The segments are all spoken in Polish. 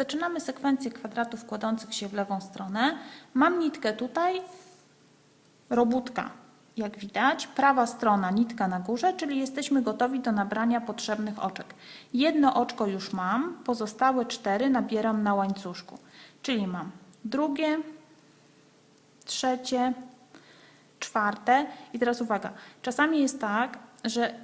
Zaczynamy sekwencję kwadratów kładących się w lewą stronę. Mam nitkę tutaj, robótka, jak widać, prawa strona nitka na górze, czyli jesteśmy gotowi do nabrania potrzebnych oczek. Jedno oczko już mam, pozostałe cztery nabieram na łańcuszku, czyli mam drugie, trzecie, czwarte i teraz uwaga, czasami jest tak, że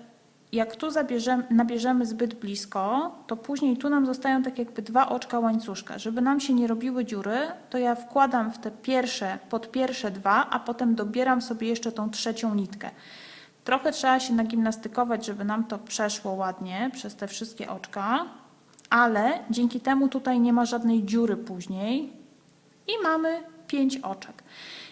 jak tu zabierzemy, nabierzemy zbyt blisko, to później tu nam zostają tak jakby dwa oczka łańcuszka. Żeby nam się nie robiły dziury, to ja wkładam w te pierwsze, pod pierwsze dwa, a potem dobieram sobie jeszcze tą trzecią nitkę. Trochę trzeba się nagimnastykować, żeby nam to przeszło ładnie przez te wszystkie oczka, ale dzięki temu tutaj nie ma żadnej dziury później i mamy pięć oczek.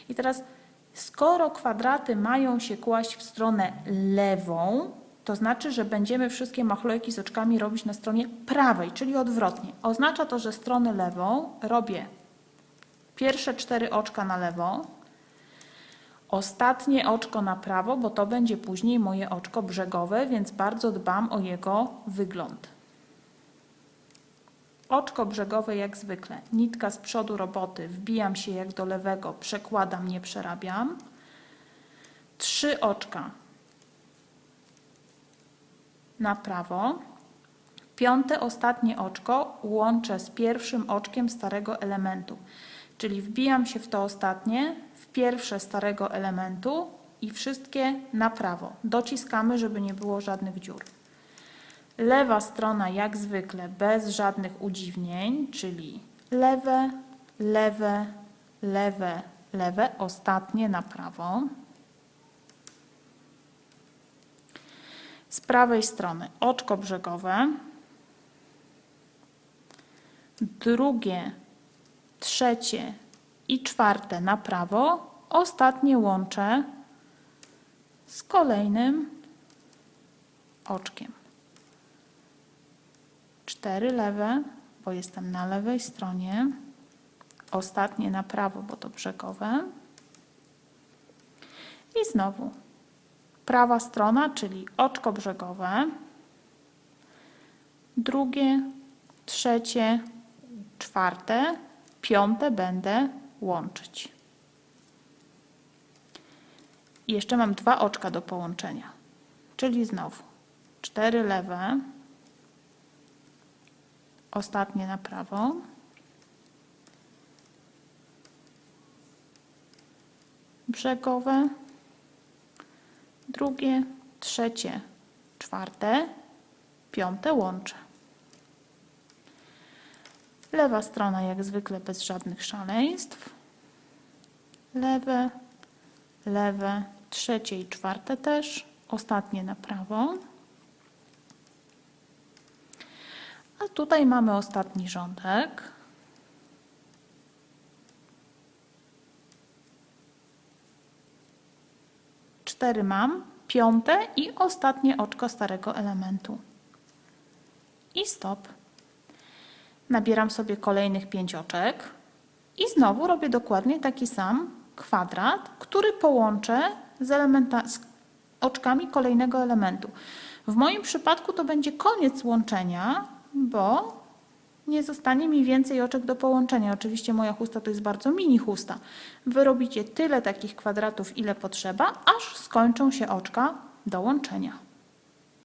I teraz skoro kwadraty mają się kłaść w stronę lewą, to znaczy, że będziemy wszystkie machlojki z oczkami robić na stronie prawej, czyli odwrotnie. Oznacza to, że stronę lewą robię pierwsze cztery oczka na lewo, ostatnie oczko na prawo, bo to będzie później moje oczko brzegowe, więc bardzo dbam o jego wygląd. Oczko brzegowe jak zwykle. Nitka z przodu roboty, wbijam się jak do lewego, przekładam, nie przerabiam. Trzy oczka na prawo. Piąte, ostatnie oczko łączę z pierwszym oczkiem starego elementu. Czyli wbijam się w to ostatnie, w pierwsze starego elementu i wszystkie na prawo. Dociskamy, żeby nie było żadnych dziur. Lewa strona jak zwykle bez żadnych udziwnień, czyli lewe, lewe, lewe, lewe, ostatnie na prawo. Z prawej strony. Oczko brzegowe, drugie, trzecie i czwarte na prawo, ostatnie łączę z kolejnym oczkiem. Cztery lewe, bo jestem na lewej stronie, ostatnie na prawo, bo to brzegowe. I znowu prawa strona, czyli oczko brzegowe, drugie, trzecie, czwarte, piąte będę łączyć. I jeszcze mam dwa oczka do połączenia, czyli znowu cztery lewe, ostatnie na prawo, brzegowe, drugie, trzecie, czwarte, piąte łączę. Lewa strona jak zwykle bez żadnych szaleństw. Lewe, lewe, trzecie i czwarte też, ostatnie na prawo. A tutaj mamy ostatni rządek. Cztery mam, piąte i ostatnie oczko starego elementu. I stop. Nabieram sobie kolejnych pięć oczek i znowu robię dokładnie taki sam kwadrat, który połączę z, elementa, z oczkami kolejnego elementu. W moim przypadku to będzie koniec łączenia, bo nie zostanie mi więcej oczek do połączenia. Oczywiście moja chusta to jest bardzo mini chusta. Wy robicie tyle takich kwadratów, ile potrzeba, aż skończą się oczka do łączenia.